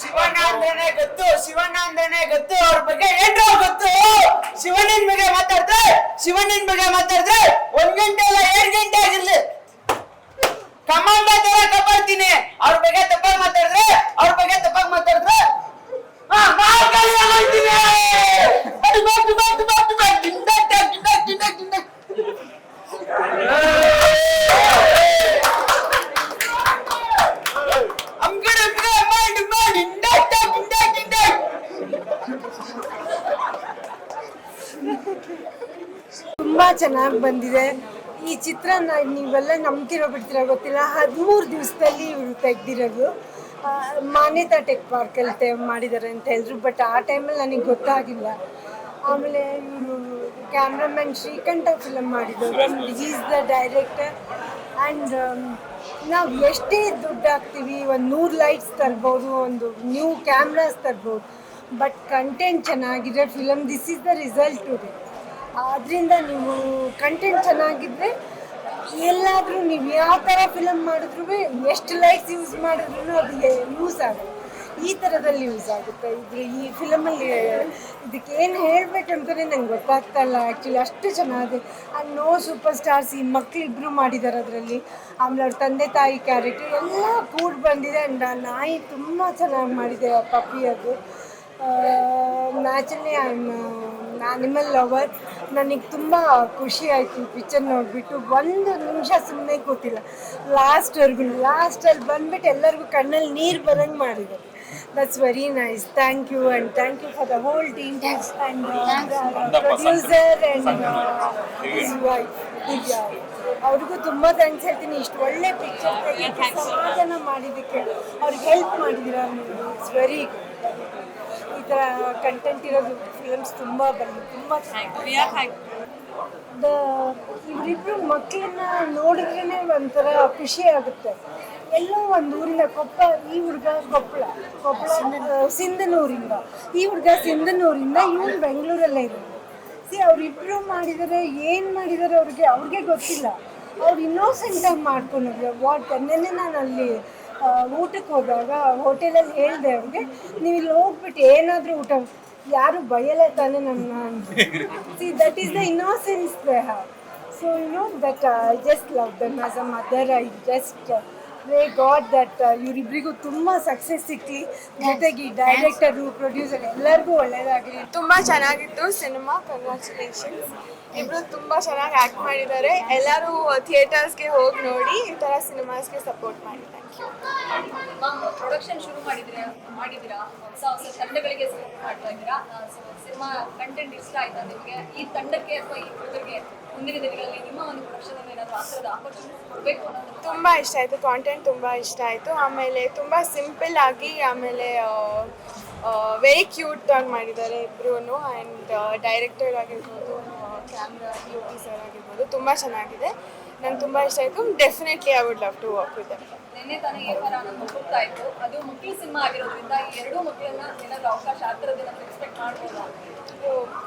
ಶಿವಣ್ಣ ಗೊತ್ತು ಶಿವಣ್ಣ ಗೊತ್ತು, ಅವ್ರ ಬಗ್ಗೆ ಏನ್ರೋ ಗೊತ್ತು. ಶಿವಣ್ಣನ ಬಗ್ಗೆ ಮಾತಾಡಿದ್ರೆ ಶಿವಣ್ಣನ ಬಗ್ಗೆ ಮಾತಾಡಿದ್ರೆ ಒಂದ್ ಗಂಟೆ ಅಲ್ಲ, ಎರಡ್ ಗಂಟೆ ಆಗಿರ್ಲಿ. ಕಮಾಂಡ ತರ ಕಬ್ಬರ್ತೀನಿ ಅವ್ರ ಬಗ್ಗೆ ತಪ್ಪಾಗಿ ಮಾತಾಡಿದ್ರೆ ತುಂಬಾ ಚೆನ್ನಾಗಿ ಬಂದಿದೆ. ಈ ಚಿತ್ರ ನೀವೆಲ್ಲ ನಂಬ್ತಿರೋ ಬಿಡ್ತಿರೋ ಗೊತ್ತಿಲ್ಲ. ಹದಿಮೂರು ದಿವಸದಲ್ಲಿ ಇವರು ತೆಗ್ದಿರೋದು. ಮಾನ್ಯತಾ ಟೆಕ್ ಪಾರ್ಕಲ್ಲಿ ತೆ ಮಾಡಿದ್ದಾರೆ ಅಂತ ಹೇಳಿದ್ರು, ಬಟ್ ಆ ಟೈಮಲ್ಲಿ ನನಗೆ ಗೊತ್ತಾಗಿಲ್ಲ. ಆಮೇಲೆ ಇವರು ಕ್ಯಾಮ್ರಾಮನ್ ಶ್ರೀಕಂಠ ಫಿಲಮ್ ಮಾಡಿದವರು ಈಸ್ ದ ಡೈರೆಕ್ಟರ್ ಆ್ಯಂಡ್ ನಾವು ಎಷ್ಟೇ ದುಡ್ಡು ಹಾಕ್ತೀವಿ, ಒಂದು ನೂರು ಲೈಟ್ಸ್ ತರ್ಬೋದು, ಒಂದು ನ್ಯೂ ಕ್ಯಾಮ್ರಾಸ್ ತರ್ಬೋದು ಬಟ್ ಕಂಟೆಂಟ್ ಚೆನ್ನಾಗಿದೆ. Film this is the result today ಅದರಿಂದ ನೀವು ಕಂಟೆಂಟ್ ಚೆನ್ನಾಗಿದ್ರೆ ಎಲ್ಲಾದರೂ ನೀವು ಯಾವ ಥರ ಫಿಲಮ್ ಮಾಡಿದ್ರು ಎಷ್ಟು ಲೈಟ್ಸ್ ಯೂಸ್ ಮಾಡಿದ್ರು ಅದು ಯೂಸ್ ಆಗುತ್ತೆ. ಈ ಥರದಲ್ಲಿ ಯೂಸ್ ಆಗುತ್ತೆ. ಇದು ಈ ಫಿಲಮಲ್ಲಿ ಇದಕ್ಕೆ ಏನು ಹೇಳಬೇಕಂತಲೇ ನಂಗೆ ಗೊತ್ತಾಗ್ತಾ ಇಲ್ಲ. ಆ್ಯಕ್ಚುಲಿ ಅಷ್ಟು ಚೆನ್ನಾಗಿದೆ. ಆ ನೋ ಸೂಪರ್ ಸ್ಟಾರ್ಸ್ ಈ ಮಕ್ಕಳಿಬ್ರು ಮಾಡಿದ್ದಾರೆ ಅದರಲ್ಲಿ. ಆಮೇಲೆ ಅವ್ರ ತಂದೆ ತಾಯಿ ಕ್ಯಾರೆಕ್ಟರ್ ಎಲ್ಲ ಕೂಡ್ ಬಂದಿದೆ ಅಂಡ್ ಆ ನಾಯಿ ತುಂಬ ಚೆನ್ನಾಗಿ ಮಾಡಿದೆ ಆ ಪಪ್ಪಿ ಅದು. Naturally I am animal lover ನನಗೆ ತುಂಬ ಖುಷಿ ಆಯಿತು ಈ ಪಿಕ್ಚರ್ ನೋಡಿಬಿಟ್ಟು. ಒಂದು ನಿಮಿಷ ಸುಮ್ಮನೆ ಕೂತಿಲ್ಲ. ಲಾಸ್ಟ್ವರೆಗೂ ಲಾಸ್ಟಲ್ಲಿ ಬಂದ್ಬಿಟ್ಟು ಎಲ್ಲರಿಗೂ ಕಣ್ಣಲ್ಲಿ ನೀರು ಬರಂಗೆ ಮಾಡಿದೆ. That's very nice thank you and thank you for the whole team and producer and his wife Divya ಅವ್ರಿಗೂ ತುಂಬ ಥ್ಯಾಂಕ್ಸ್ ಹೇಳ್ತೀನಿ. ಇಷ್ಟು ಒಳ್ಳೆ ಪಿಕ್ಚರ್ ಸಮಾಧಾನ ಮಾಡಿದ್ದಕ್ಕೆ ಅವ್ರಿಗೆ ಹೆಲ್ಪ್ ಮಾಡಿದ್ದೀರಾ ಇಟ್ಸ್ ವೆರಿ ಗುಡ್ ಈ ಥರ ಕಂಟೆಂಟ್ ಇರೋದು ಫಿಲಮ್ಸ್ ತುಂಬ ಬಂದು ತುಂಬ ಚೆನ್ನಾಗಿ ದ ಇವರಿಬ್ರು ಮಕ್ಕಳನ್ನ ನೋಡಿದ್ರೇ ಒಂಥರ ಖುಷಿ ಆಗುತ್ತೆ. ಎಲ್ಲೋ ಒಂದು ಊರಿನ ಕೊಪ್ಪ ಈ ಹುಡುಗ ಕೊಪ್ಪಳ ಕೊಪ್ಪಳ ಸಿಂಧನೂರಿಂದ. ಈ ಹುಡುಗ ಸಿಂಧನೂರಿಂದ ಇವನು ಬೆಂಗಳೂರಲ್ಲೇ ಇರೋದು. ಸಿ ಅವರಿಬ್ರು ಮಾಡಿದರೆ ಏನು ಮಾಡಿದ್ದಾರೆ ಅವ್ರಿಗೆ ಅವ್ರಿಗೆ ಗೊತ್ತಿಲ್ಲ. ಅವ್ರು ಇನ್ನೋಸೆಂಟಾಗಿ ಮಾಡ್ಕೊಂಡಿದ್ರು ವಾಟ್ ನೆನ್ನೆ ನಾನು ಅಲ್ಲಿ ಊಟಕ್ಕೆ ಹೋದಾಗ ಹೋಟೆಲಲ್ಲಿ ಹೇಳಿದೆ ಅವ್ರಿಗೆ, ನೀವು ಇಲ್ಲಿ ಹೋಗ್ಬಿಟ್ಟು ಏನಾದರೂ ಊಟ ಯಾರು ಬಯಲ್ಲ ತಾನೇ ನನ್ನ see that is the innocence they have so you know that I just love them as a mother I just way God that ಇವರಿಬ್ಬರಿಗೂ ತುಂಬ ಸಕ್ಸಸ್ ಸಿಕ್ಕಲಿ ಜೊತೆಗೆ ಡೈರೆಕ್ಟರು ಪ್ರೊಡ್ಯೂಸರ್ ಎಲ್ಲರಿಗೂ ಒಳ್ಳೆಯದಾಗಲಿ ತುಂಬ ಚೆನ್ನಾಗಿತ್ತು. ಸಿನಿಮಾ ಕಂಗ್ರ್ಯಾಚುಲೇಷನ್ಸ್ ಇಬ್ರು ತುಂಬಾ ಚೆನ್ನಾಗಿ ಆಕ್ಟ್ ಮಾಡಿದ್ದಾರೆ. ಎಲ್ಲರೂ ಥಿಯೇಟರ್ಸ್ಗೆ ಹೋಗಿ ನೋಡಿ ಈ ತರ ಸಿನಿಮಾಸ್ಗೆ ಸಪೋರ್ಟ್ ಮಾಡಿ. ಥ್ಯಾಂಕ್ ಯು ಪ್ರೊಡಕ್ಷನ್ ಶುರು ಮಾಡಿದ್ರೆ ಮಾಡಿದ್ದೀರಾ? ಹೊಸ ಹೊಸ ತಂಡಗಳಿಗೆ ಸಪೋರ್ಟ್ ಮಾಡ್ತಾ ಇದ್ದೀರಾ? ಸಿನಿಮಾ ಕಂಟೆಂಟ್ ಇಷ್ಟ ಆಯ್ತಾ ನಿಮಗೆ? ಈ ತಂಡಕ್ಕೆ ಅಥವಾ ಈ ಹುಡುಗರಿಗೆ ಮುಂದಿನ ದಿನಗಳಲ್ಲಿ ನಿಮ್ಮ ಒಂದು ಪ್ರೊಡಕ್ಷನ್ ಅಲ್ಲಿ ಏನಾದರೂ ಆ ಥರದ ಆಪರ್ಚುನಿಟಿ ಕೊಡಬೇಕು ತುಂಬಾ ಇಷ್ಟ ಆಯ್ತು. ಕಾಂಟೆಂಟ್ ತುಂಬಾ ಇಷ್ಟ ಆಯ್ತು. ಆಮೇಲೆ ತುಂಬಾ ಸಿಂಪಲ್ ಆಗಿ ಆಮೇಲೆ ವೆರಿ ಕ್ಯೂಟ್ ಆಗಿ ಮಾಡಿದ್ದಾರೆ ಇಬ್ರು ಆ್ಯಂಡ್ ಡೈರೆಕ್ಟರ್ ಆಗಿರ್ಬೋದು ಕ್ಯಾಮ್ರಾ ಯು ಪಿ ಸರ್ ಆಗಿರ್ಬೋದು ತುಂಬ ಚೆನ್ನಾಗಿದೆ. ನಂಗೆ ತುಂಬ ಇಷ್ಟ ಆಯಿತು. Definitely I would love to work with ನಿನ್ನೆ ತಾನೇ ವಾರ ನಮ್ಗೆ ಹೋಗ್ತಾ ಇತ್ತು ಅದು ಮಕ್ಕಳ ಸಿನಿಮಾ ಆಗಿರೋದ್ರಿಂದ ಈ ಎರಡೂ ಮಕ್ಕಳನ್ನ ಏನಾದರೂ ಅವಕಾಶ ಆ ಥರದ್ದು ಎಕ್ಸ್ಪೆಕ್ಟ್ ಮಾಡ್ಬೋದಾ?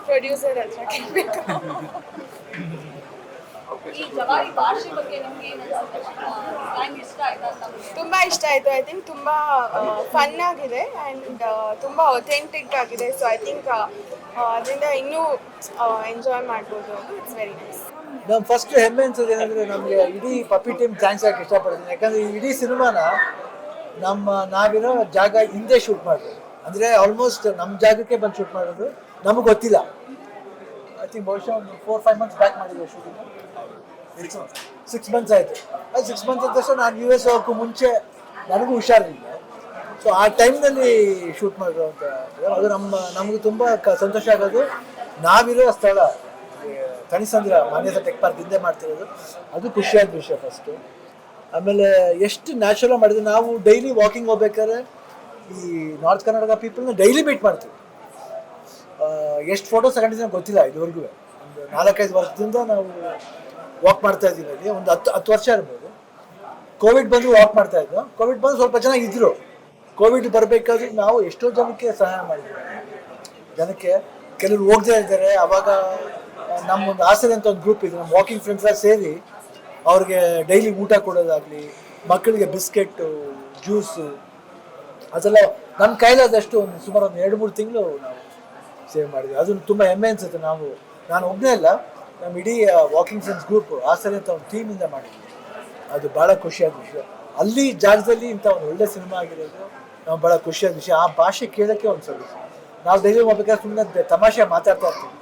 ಪ್ರೊಡ್ಯೂಸರ್ ಹತ್ರ ಕೇಳಬೇಕು. ತುಂಬ ಇಷ್ಟ ಆಯಿತು ಐ ಥಿಂಕ್ ತುಂಬ ಫನ್ ಆಗಿದೆ ಆ್ಯಂಡ್ ತುಂಬ ಒಥೆಂಟಿಕ್ ಆಗಿದೆ. ಸೊ ಐ ಥಿಂಕ್ ಅದರಿಂದ ಇನ್ನೂ ಎಂಜಾಯ್ ಮಾಡ್ಬೋದು ಅದು ಇಟ್ಸ್ ವೆರಿ ನೈಸ್ ನಮ್ಮ ಫಸ್ಟ್ ಹೆಮ್ಮೆ ಅನ್ಸೋದು ಏನಂದ್ರೆ ನಮಗೆ ಇಡೀ ಪಪ್ಪಿ ಟೀಮ್ ಥ್ಯಾಂಕ್ಸ್ ಹಾಕಿ ಇಷ್ಟಪಡ್ತೀನಿ. ಯಾಕಂದ್ರೆ ಈ ಇಡೀ ಸಿನಿಮಾನ ನಮ್ಮ ನಾವಿರೋ ಜಾಗ ಹಿಂದೆ ಶೂಟ್ ಮಾಡಿದ್ರು ಅಂದರೆ ಆಲ್ಮೋಸ್ಟ್ ನಮ್ಮ ಜಾಗಕ್ಕೆ ಬಂದು ಶೂಟ್ ಮಾಡೋದು ನಮಗೆ ಗೊತ್ತಿಲ್ಲ. ಐ ಥಿಂಕ್ ಬಹುಶಃ ಒಂದು ಫೋರ್ ಫೈವ್ ಮಂತ್ಸ್ ಬ್ಯಾಕ್ ಮಾಡಿದ್ವಿ ಶೂಟಿಂಗ್ ಸಿಕ್ಸ್ ಮಂತ್ಸ್ ಆಯಿತು. ಅದು ಸಿಕ್ಸ್ ಮಂತ್ಸ್ ಆದ ತಕ್ಷಣ ನಾನು ಯು ಎಸ್ ಹೋಗೋಕ್ಕೂ ಮುಂಚೆ ನನಗೂ ಹುಷಾರಿಲ್ಲ ಸೊ ಆ ಟೈಮ್ನಲ್ಲಿ ಶೂಟ್ ಮಾಡಿರೋ ಅಂತ ಅದು ನಮ್ಮ, ನಮಗೆ ತುಂಬ ಸಂತೋಷ ಆಗೋದು. ನಾವಿರೋ ಸ್ಥಳ ಕಣಿಸಂದ್ರ ಮಾನ್ಯತಾ ಟೆಕ್ ಪಾರ್ಕ್ ಹಿಂದೆ ಮಾಡ್ತಿರೋದು. ಅದು ಖುಷಿಯಾದ ವಿಷಯ ಫಸ್ಟು ಆಮೇಲೆ ಎಷ್ಟು ನ್ಯಾಚುರಲ್ ಮಾಡಿದ್ರೆ ನಾವು ಡೈಲಿ ವಾಕಿಂಗ್ ಹೋಗ್ಬೇಕಾದ್ರೆ ಈ ನಾರ್ತ್ ಕರ್ನಾಟಕ ಪೀಪಲ್ನ ಡೈಲಿ ಮೀಟ್ ಮಾಡ್ತೀವಿ. ಎಷ್ಟು ಫೋಟೋಸ್ ತಗೊಂಡಿದ್ದೀನಿ ಗೊತ್ತಿಲ್ಲ ಇದುವರೆಗೂ. ಒಂದು ನಾಲ್ಕೈದು ವರ್ಷದಿಂದ ನಾವು ವಾಕ್ ಮಾಡ್ತಾ ಇದ್ದೀನಿ ಅಲ್ಲಿ. ಒಂದು ಹತ್ತು ಹತ್ತು ವರ್ಷ ಇರ್ಬೋದು ಕೋವಿಡ್ ಬಂದು ವಾಕ್ ಮಾಡ್ತಾ ಇದ್ದೆ ಕೋವಿಡ್ ಬಂದು ಸ್ವಲ್ಪ ಜನ ಇದ್ರು. ಕೋವಿಡ್ ಬರಬೇಕಾದ್ರೆ ನಾವು ಎಷ್ಟೋ ಜನಕ್ಕೆ ಸಹಾಯ ಮಾಡಿದ್ವಿ. ಜನಕ್ಕೆ ಕೆಲವರು ಹೋಗದೇ ಇದ್ದಾರೆ. ಆವಾಗ ನಮ್ಮ ಒಂದು ಆಸರೆ ಅಂತ ಒಂದು ಗ್ರೂಪ್ ಇದೆ. ನಮ್ಮ ವಾಕಿಂಗ್ ಫ್ರೆಂಡ್ಸ್ ಸೇರಿ ಅವ್ರಿಗೆ ಡೈಲಿ ಊಟ ಕೊಡೋದಾಗಲಿ, ಮಕ್ಕಳಿಗೆ ಬಿಸ್ಕೆಟ್ಟು ಜ್ಯೂಸು ಅದೆಲ್ಲ ನಮ್ಮ ಕೈಲಾದಷ್ಟು ಒಂದು ಸುಮಾರು ಒಂದು ಎರಡು, ಮೂರು ತಿಂಗಳು ನಾವು ಸೇವ್ ಮಾಡಿದ್ವಿ. ಅದನ್ನು ತುಂಬ ಹೆಮ್ಮೆ ಅನಿಸುತ್ತೆ. ನಾವು, ನಾನು ಒಬ್ಬನೇ ಅಲ್ಲ. ನಮ್ಮ ಇಡೀ ವಾಕಿಂಗ್ ಫ್ರೆಂಡ್ಸ್ ಗ್ರೂಪ್ ಆಸರೆ ಸರಿ ಅಂತ ಒಂದು ಟೀಮಿಂದ ಮಾಡಿದ್ವಿ. ಅದು ಭಾಳ ಖುಷಿಯಾದ ವಿಷಯ. ಅಲ್ಲಿ ಜಾಗದಲ್ಲಿ ಇಂಥ ಒಂದು ಒಳ್ಳೆ ಸಿನಿಮಾ ಆಗಿರೋದು ನಾವು ಭಾಳ ಖುಷಿಯಾದ ವಿಷಯ. ಆ ಭಾಷೆ ಕೇಳೋಕ್ಕೆ ಒಂದು ಸ್ವಲ್ಪ ನಾವು ಡೈಲಿ ಹೋಗ್ಬೇಕಾದ್ರೆ ಸುಮ್ಮನೆ ತಮಾಷೆ ಮಾತಾಡ್ತಾ ಇರ್ತೀವಿ.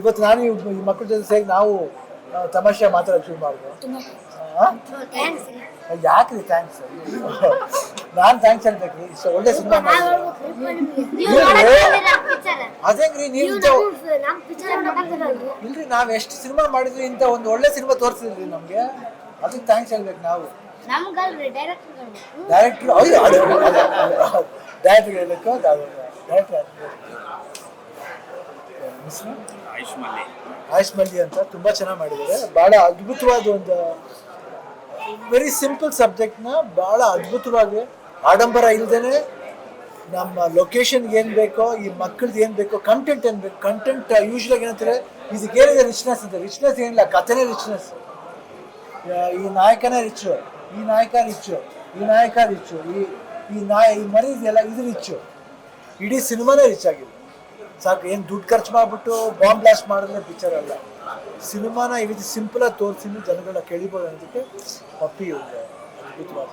ಇವತ್ತು ನಾನು ಈ ಮಕ್ಕಳ ಜೊತೆ ಸೇರಿ ನಾವು ತಮಾಷೆ ಮಾತಾಡೋಕೆ ಶುರು ಮಾಡಿದ್ವಿ ಯಾಕ್ರಿ ಥ್ಯಾಂಕ್ಸ್ ನಾನು ಥ್ಯಾಂಕ್ಸ್ ಅನ್ಬೇಕ್ರಿ ಇಷ್ಟು ಒಳ್ಳೆ ಸಿನಿಮಾ ಅದೇಂಗ್ರಿ ನೀವು ಇಲ್ರಿ. ನಾವ್ ಎಷ್ಟು ಸಿನಿಮಾ ಮಾಡಿದ್ವಿ ಇಂತ ಒಂದು ಒಳ್ಳೆ ಸಿನಿಮಾ ತೋರಿಸಿದ್ರಿ ನಮ್ಗೆ. ಅದಕ್ಕೆ ಥ್ಯಾಂಕ್ಸ್ ಹೇಳ್ಬೇಕು ನಾವು. ಡೈರೆಕ್ಟರ್ ಡೈರೆಕ್ಟರ್ ಡೈರೆಕ್ಟರ್ ಹೇಳ್ಬೇಕು ಡೈರೆಕ್ಟರ್ ಆಯುಷ್ ಮಲ್ಲಿ ಆಯುಷ್ ಮಲ್ಲಿ ಅಂತ ತುಂಬಾ ಚೆನ್ನಾಗಿ ಮಾಡಿದ್ದಾರೆ. ಬಹಳ ಅದ್ಭುತವಾದ ಒಂದು ವೆರಿ ಸಿಂಪಲ್ ಸಬ್ಜೆಕ್ಟ್ನ ಭಾಳ ಅದ್ಭುತವಾಗಿ, ಆಡಂಬರ ಇಲ್ದೇನೆ ನಮ್ಮ ಲೊಕೇಶನ್ಗೆ ಏನು ಬೇಕೋ, ಈ ಮಕ್ಕಳದ್ದು ಏನು ಬೇಕೋ ಕಂಟೆಂಟ್ ಏನು ಬೇಕು ಕಂಟೆಂಟ್ ಯೂಶ್ವಲಾಗಿ ಏನಂತಾರೆ ಇದಕ್ಕೆ ಏನಿದೆ ರಿಚ್ನೆಸ್ ಅಂತ. ರಿಚ್ನೆಸ್ ಏನಿಲ್ಲ, ಕಥೆನೇ ರಿಚ್ನೆಸ್ ಈ ನಾಯಕನೇ ರಿಚ್ಚು ಈ ನಾಯಕ ರಿಚ್ಚು ಈ ನಾಯಕ ರಿಚ್ಚು ಈ ಈ ನಾಯ, ಈ ಮರಿ ಇದೆಯಲ್ಲ ಇದು ರಿಚ್ಚು ಇಡೀ ಸಿನಿಮಾನೇ ರಿಚ್ ಆಗಿದೆ. ಸಾಕು, ಏನು ದುಡ್ಡು ಖರ್ಚು ಮಾಡಿಬಿಟ್ಟು ಬಾಂಬ್ ಬ್ಲಾಸ್ಟ್ ಮಾಡಿದ್ರೆ ಪಿಕ್ಚರ್ ಅಲ್ಲ. ಸಿನಿಮಾನ ಈ ರೀತಿ ಸಿಂಪಲಾಗಿ ತೋರಿಸಿದ್ರು ಜನಗಳ ಕೇಳಿಬೋದು ಅನ್ನೋದಕ್ಕೆ ಪಪ್ಪಿ ಒಂದು ಅದ್ಭುತವಾದ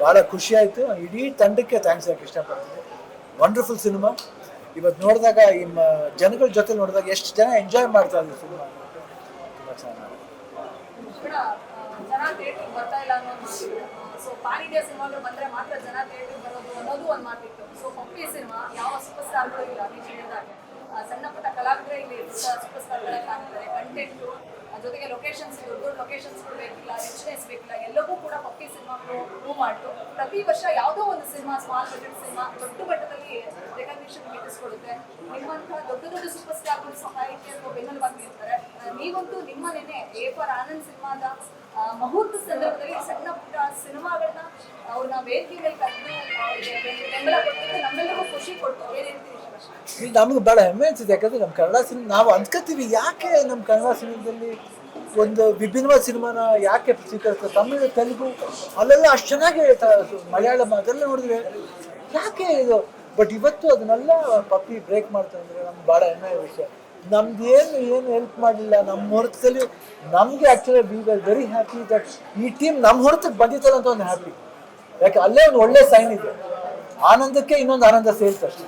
ಭಾಳ ಖುಷಿ ಆಯಿತು. ಇಡೀ ತಂಡಕ್ಕೆ ಥ್ಯಾಂಕ್ಸ್ ಹೇಳಕ್ಕೆ ಇಷ್ಟಪಡ್ತೀನಿ. ವಂಡರ್ಫುಲ್ ಸಿನಿಮಾ ಇವತ್ತು ನೋಡಿದಾಗ ಈ ಜನಗಳ ಜೊತೆ ನೋಡಿದಾಗ ಎಷ್ಟು ಜನ ಎಂಜಾಯ್ ಮಾಡ್ತಾ ಇದ್ರು ಸಿನಿಮಾ ತುಂಬ ಚೆನ್ನಾಗಿ ಸಣ್ಣ ಪುಟ್ಟ ಕಲಾವಿದರೆ ಇಲ್ಲಿ ಸೂಪರ್ ಜೊತೆಗೆ ಲೊಕೇಶನ್ಸ್ ದೊಡ್ಡ ಲೊಕೇಶನ್ಸ್ ಬೇಕಿಲ್ಲ ರಿಚ್ನೆಸ್ ಬೇಕಿಲ್ಲ, ಎಲ್ಲವೂ ಕೂಡ ಪಪ್ಪಿ ಸಿನಿಮಾಗಳು ಮೂವ್ ಮಾಡ್ತು. ಪ್ರತಿ ವರ್ಷ ಯಾವುದೋ ಒಂದು ಸಿನಿಮಾ ಸ್ಮಾಲ್ ಬಜೆಟ್ ಸಿನಿಮಾ ದೊಡ್ಡ ಮಟ್ಟದಲ್ಲಿ ರೆಕಗ್ನಿಷನ್ ಗಿಟ್ಟಿಸ್ಕೊಡುತ್ತೆ. ನಿಮ್ಮಂತಹ ದೊಡ್ಡ ದೊಡ್ಡ ಸೂಪರ್ ಸ್ಟಾರ್ಗಳು ಸಹಾಯಕ್ಕೆ ಅಥವಾ ಬೆನ್ನೆಲುಬಾಗಿ ನಿಲ್ತಾರೆ ನೀವಂತೂ ನಿಮ್ಮ ನೆನೆ ಎ ಫಾರ್ ಆನಂದ್ ಸಿನಿಮಾದ ಮುಹೂರ್ತ ಸಂದರ್ಭದಲ್ಲಿ ಸಣ್ಣ ಪುಟ್ಟ ಸಿನಿಮಾಗಳನ್ನ ಅವ್ರನ್ನ ವೇದಿಕೆ ಮೇಲೆ ಬೆಂಬಲ ಕೊಟ್ಟಿದ್ದು ನಮ್ಮೆಲ್ಲರಿಗೂ ಖುಷಿ ಕೊಡ್ತು? ಇದು ನಮ್ಗೆ ಭಾಳ ಹೆಮ್ಮೆ ಅನ್ಸುತ್ತೆ. ಯಾಕಂದ್ರೆ ನಮ್ಮ ಕನ್ನಡ ಸಿನಿಮಾ ನಾವು ಅನ್ಕೋತೀವಿ ಯಾಕೆ ನಮ್ಮ ಕನ್ನಡ ಸಿನಿಮಾದಲ್ಲಿ ಒಂದು ವಿಭಿನ್ನವಾದ ಸಿನಿಮಾನ ಯಾಕೆ ಸ್ವೀಕರಿಸ್ತಾರೆ? ತಮಿಳು, ತೆಲುಗು ಅಲ್ಲೆಲ್ಲ ಅಷ್ಟು ಚೆನ್ನಾಗಿ ಮಲಯಾಳಂ ಅದೆಲ್ಲ ನೋಡಿದ್ರೆ ಯಾಕೆ ಇದು? ಬಟ್ ಇವತ್ತು ಅದನ್ನೆಲ್ಲ ಪಪ್ಪಿ ಬ್ರೇಕ್ ಮಾಡ್ತಾರೆ ಅಂದರೆ ನಮ್ಗೆ ಭಾಳ ಹೆಮ್ಮೆ ವಿಷಯ. ನಮ್ದು ಏನು ಏನು ಹೆಲ್ಪ್ ಮಾಡಲಿಲ್ಲ. ನಮ್ಮ ಹೊರತಲ್ಲಿ ನಮಗೆ actually we were very happy that ಈ ಟೀಮ್ ನಮ್ಮ ಹೊರತಕ್ಕೆ ಬಂದಿತ್ತಲ್ಲ ಅಂತ ಒಂದು ಹ್ಯಾಪಿ ಯಾಕೆ, ಅಲ್ಲೇ ಒಂದು ಒಳ್ಳೆ ಸೈನ್ ಇದೆ. ಆನಂದಕ್ಕೆ ಇನ್ನೊಂದು ಆನಂದ ಸೇರ್ತಾರೆ ಅಷ್ಟೇ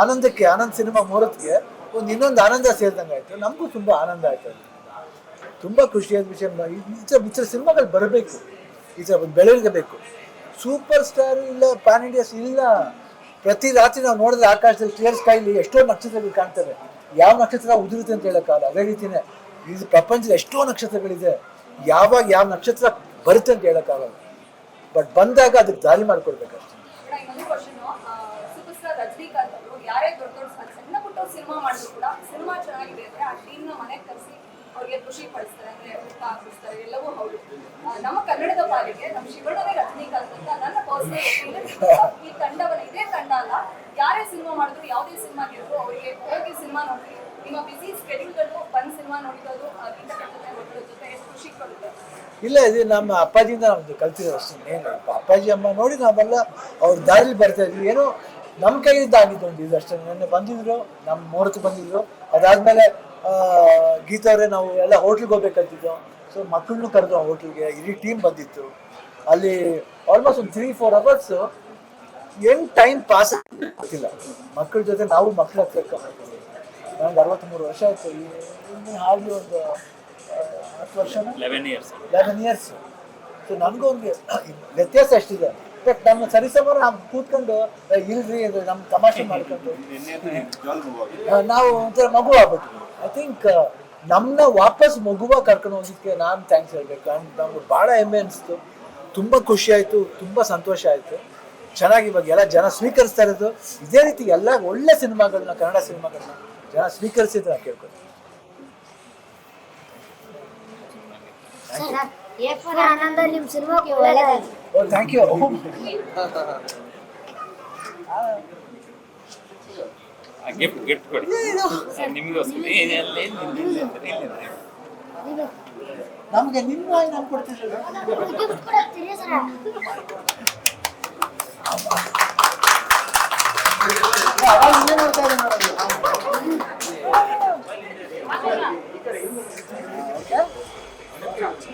ಆನಂದಕ್ಕೆ, ಆನಂದ್ ಸಿನಿಮಾ ಮುಹೂರ್ತಕ್ಕೆ ಒಂದು ಇನ್ನೊಂದು ಆನಂದ ಸೇರಿದಂಗೆ ಆಯಿತು. ನಮಗೂ ತುಂಬ ಆನಂದ ಆಯಿತು ತುಂಬ ಖುಷಿಯಾದ ವಿಷಯ ಈ ಥರ ಸಿನಿಮಾಗಳು ಬರಬೇಕು. ಈ ಥರ ಒಂದು ಬೆಳವಣಿಗೆ ಬೇಕು ಸೂಪರ್ ಸ್ಟಾರ್ ಇಲ್ಲ ಪ್ಯಾನ್ ಇಂಡಿಯಾಸ್ ಇಲ್ಲ. ಪ್ರತಿ ರಾತ್ರಿ ನಾವು ನೋಡಿದ್ರೆ ಆಕಾಶದಲ್ಲಿ ಕ್ಲಿಯರ್ ಸ್ಕೈಲಿ ಎಷ್ಟೋ ನಕ್ಷತ್ರಗಳು ಕಾಣ್ತವೆ. ಯಾವ ನಕ್ಷತ್ರ ಉದುರುತ್ತೆ ಅಂತ ಹೇಳೋಕ್ಕಾಗಲ್ಲ. ಅದೇ ರೀತಿನೇ ಇದು ಪ್ರಪಂಚದ ಎಷ್ಟೋ ನಕ್ಷತ್ರಗಳಿದೆ. ಯಾವಾಗ ಯಾವ ನಕ್ಷತ್ರ ಬರುತ್ತೆ ಅಂತ ಹೇಳೋಕ್ಕಾಗಲ್ಲ. ಬಟ್ ಬಂದಾಗ ಅದಕ್ಕೆ ದಾರಿ ಮಾಡಿಕೊಡ್ಬೇಕಷ್ಟೇ ಕೂಡ ಇನ್ನೊಂದು ಕ್ವಶನ್ ಸೂಪರ್ ಸ್ಟಾರ್ ರಜನಿಕಾಂತ್ ಅವರು ಯಾರೇ ದೊಡ್ಡ ದೊಡ್ಡ ಸಣ್ಣ ಪುಟ್ಟ ಸಿನಿಮಾ ಮಾಡಿದ್ರು ಕೂಡ ಸಿನಿಮಾ ಚೆನ್ನಾಗಿದೆ ಅಂದ್ರೆ ಆ ಟೀಮ್ನ ಮನೆಗೆ ಕರೆಸಿ ಅವ್ರಿಗೆ ಖುಷಿ ಪಡಿಸ್ತಾರೆ, ಅಂದ್ರೆ ಊಟ ಹಾಕಿಸ್ತಾರೆ ಎಲ್ಲವೂ ಹೌದು. ನಮ್ಮ ಕನ್ನಡದ ಪಾಲಿಗೆ, ನಮ್ಮ ಶಿವಣ್ಣನೇ ರಜನಿಕಾಂತ್ ಅಂತ ನನ್ನ ಪರ್ಸನಲ್ ಒಪಿನಿಯನ್ ಈ ತಂಡವನ್ನ ಇದೇ ತಂಡ ಅಲ್ಲ, ಯಾರೇ ಸಿನಿಮಾ ಮಾಡಿದ್ರು, ಯಾವುದೇ ಸಿನಿಮಾ ಗೆದ್ರು, ಅವರಿಗೆ ಹೋಗಿ ಸಿನಿಮಾ ನೋಡಿ, ನಿಮ್ಮ ಬಿಸಿ ಸ್ಕೆಡ್ಯೂಲ್ಗಳು ಬಂದ್ ಸಿನಿಮಾ ಎಷ್ಟು ಖುಷಿ ಇಲ್ಲ, ಇದು ನಮ್ಮ ಅಪ್ಪಾಜಿಯಿಂದ ನಮ್ದು ಕಲ್ತಿದ್ರು ಅಷ್ಟೇ ಏನು ಅಪ್ಪಾಜಿ ಅಮ್ಮ ನೋಡಿ ನಾವೆಲ್ಲ ಅವ್ರ ದಾರಿಲಿ ಬರ್ತಾ ಇದ್ವಿ. ಏನೋ ನಮ್ಮ ಕೈಯಿಂದ ಆಗಿದ್ದು ಒಂದು ಇದು ಅಷ್ಟೇ. ನೆನ್ನೆ ಬಂದಿದ್ರು ನಮ್ಮ ಮೂರ್ತಿ ಬಂದಿದ್ರು. ಅದಾದ್ಮೇಲೆ ಗೀತಾ ಅವರೇ ನಾವು ಎಲ್ಲ ಹೋಟ್ಲಿಗೆ ಹೋಗ್ಬೇಕಂತಿದ್ದು ಸೊ ಮಕ್ಕಳನ್ನು ಕರೆದು ಹೋಟ್ಲಿಗೆ ಇಡೀ ಟೀಮ್ ಬಂದಿತ್ತು. ಅಲ್ಲಿ ಆಲ್ಮೋಸ್ಟ್ ಒಂದು ತ್ರೀ ಫೋರ್ ಅವರ್ಸ್ ಏನು ಟೈಮ್ ಪಾಸ್ ಆಗ್ತಿಲ್ಲ. ಮಕ್ಕಳ ಜೊತೆ ನಾವು ಮಕ್ಕಳ ಹತ್ರ ನನಗೆ ಅರವತ್ತ್ಮೂರು ವರ್ಷ ಆಯಿತು. ಹಾಗೆ ಒಂದು ಹತ್ತು ವರ್ಷ eleven years eleven years so ನನಗೂ ಒಂದು ವ್ಯತ್ಯಾಸ ಎಷ್ಟಿದೆ? ಬಟ್ ನಮ್ಮ ಸರಿಸಮರು ನಾವು ಕೂತ್ಕೊಂಡು ಇಲ್ರಿ, ಇದು ನಮ್ಮ ತಮಾಷೆ ಮಾಡ್ಕೊಂಡು. ನಾವು ಒಂಥರ ಮಗು ಆಗ್ಬಿಟ್ಟು ಐ ಥಿಂಕ್ ನಮ್ಮನ್ನ ವಾಪಸ್ ಮಗುವ ಕರ್ಕೊಂಡು ಹೋಗಿದ್ದಕ್ಕೆ ನಾನು ಥ್ಯಾಂಕ್ಸ್ ಹೇಳ್ಬೇಕು. ಅಂಡ್ ನಮ್ಗೆ ಭಾಳ ಹೆಮ್ಮೆ ಅನಿಸ್ತು. ತುಂಬ ಖುಷಿ ಆಯಿತು, ತುಂಬ ಸಂತೋಷ ಆಯಿತು. ಚೆನ್ನಾಗಿ ಇವಾಗ ಎಲ್ಲ ಜನ ಸ್ವೀಕರಿಸ್ತಾ ಇರೋದು. ಇದೇ ರೀತಿ ಎಲ್ಲ ಒಳ್ಳೆ ಸಿನಿಮಾಗಳನ್ನ, ಕನ್ನಡ ಸಿನಿಮಾಗಳನ್ನ ಜನ ಸ್ವೀಕರಿಸಿದ್ರೆ ನಾನು ಕೇಳ್ಕೊತೀನಿ. ಫಾರ್ ಆನಂದ ನಿಮ್ಮ ಸಿನಿಮಾಕ್ಕೆ ಒಳ್ಳೆಯದಾಗಿ oh thank you gift gift ಕೊಡಿ. ನಿಮಗೋಸ್ಕರ. ನಮ್ಗೆ ನಿಮ್ಮ ವಾಯಿ ನಮ್ಗೆ ಕೊಡ್ತಿದ್ರು ಗಿಫ್ಟ್ ಕೊಡ್ತೀರಿ ಸರ್. ಅವಾಗ ಹಿಂಗೆ ನೋಡ್ತಾ ಇದ್ದೀನಿ ನೋಡೋದು.